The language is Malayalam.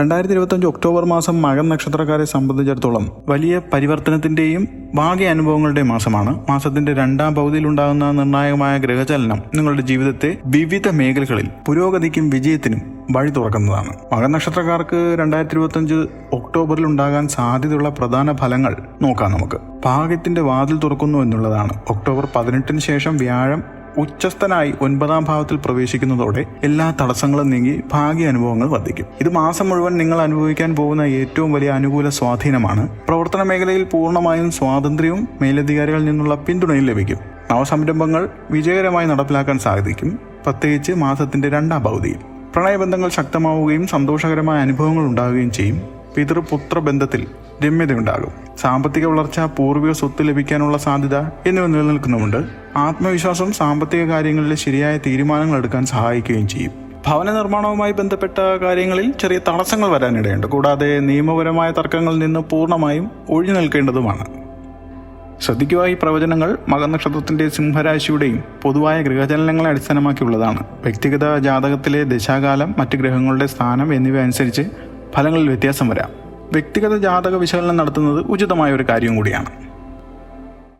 രണ്ടായിരത്തി ഇരുപത്തഞ്ച് ഒക്ടോബർ മാസം മകൻ നക്ഷത്രക്കാരെ സംബന്ധിച്ചിടത്തോളം വലിയ പരിവർത്തനത്തിന്റെയും ഭാഗ്യ അനുഭവങ്ങളുടെയും മാസമാണ്. മാസത്തിന്റെ രണ്ടാം പകുതിയിൽ ഉണ്ടാകുന്ന നിർണായകമായ ഗ്രഹചലനം നിങ്ങളുടെ ജീവിതത്തെ വിവിധ മേഖലകളിൽ പുരോഗതിക്കും വിജയത്തിനും വഴി തുറക്കുന്നതാണ്. മകൻ നക്ഷത്രക്കാർക്ക് രണ്ടായിരത്തി ഇരുപത്തഞ്ച് ഒക്ടോബറിൽ ഉണ്ടാകാൻ സാധ്യതയുള്ള പ്രധാന ഫലങ്ങൾ നോക്കാം നമുക്ക്. ഭാഗ്യത്തിന്റെ വാതിൽ തുറക്കുന്നു എന്നുള്ളതാണ്. ഒക്ടോബർ പതിനെട്ടിന് ശേഷം വ്യാഴം ഉച്ചസ്ഥനായി ഒൻപതാം ഭാവത്തിൽ പ്രവേശിക്കുന്നതോടെ എല്ലാ തടസ്സങ്ങളും നീങ്ങി ഭാഗ്യ അനുഭവങ്ങൾ വർദ്ധിക്കും. ഇത് മാസം മുഴുവൻ നിങ്ങൾ അനുഭവിക്കാൻ പോകുന്ന ഏറ്റവും വലിയ അനുകൂല സ്വാധീനമാണ്. പ്രവർത്തന മേഖലയിൽ പൂർണമായും സ്വാതന്ത്ര്യവും മേലധികാരികളിൽ നിന്നുള്ള പിന്തുണയും ലഭിക്കും. നവസംരംഭങ്ങൾ വിജയകരമായി നടപ്പിലാക്കാൻ സാധിക്കും പ്രത്യേകിച്ച് മാസത്തിന്റെ രണ്ടാം പകുതിയിൽ. പ്രണയബന്ധങ്ങൾ ശക്തമാവുകയും സന്തോഷകരമായ അനുഭവങ്ങൾ ഉണ്ടാവുകയും ചെയ്യും. പിതൃപുത്ര ബന്ധത്തിൽ രമ്യതയുണ്ടാകും. സാമ്പത്തിക വളർച്ച പൂർവിക സ്വത്ത് ലഭിക്കാനുള്ള സാധ്യത എന്നിവ നിലനിൽക്കുന്നുമുണ്ട്. ആത്മവിശ്വാസം സാമ്പത്തിക കാര്യങ്ങളിലെ ശരിയായ തീരുമാനങ്ങൾ എടുക്കാൻ സഹായിക്കുകയും ചെയ്യും. ഭവന നിർമ്മാണവുമായി ബന്ധപ്പെട്ട കാര്യങ്ങളിൽ ചെറിയ തടസ്സങ്ങൾ വരാനിടയുണ്ട്. കൂടാതെ നിയമപരമായ തർക്കങ്ങളിൽ നിന്ന് പൂർണമായും ഒഴിഞ്ഞു നിൽക്കേണ്ടതുമാണ്. ശ്രദ്ധിക്കുക ഈ പ്രവചനങ്ങൾ മകനക്ഷത്രത്തിന്റെ സിംഹരാശിയുടെയും പൊതുവായ ഗ്രഹചലനങ്ങളെ അടിസ്ഥാനമാക്കിയുള്ളതാണ്. വ്യക്തിഗത ജാതകത്തിലെ ദശാകാലം മറ്റ് ഗ്രഹങ്ങളുടെ സ്ഥാനം എന്നിവ അനുസരിച്ച് ഫലങ്ങളിൽ വ്യത്യാസം വരാം. വ്യക്തിഗത ജാതക വിശകലനം നടത്തുന്നത് ഉചിതമായ ഒരു കാര്യം കൂടിയാണ്.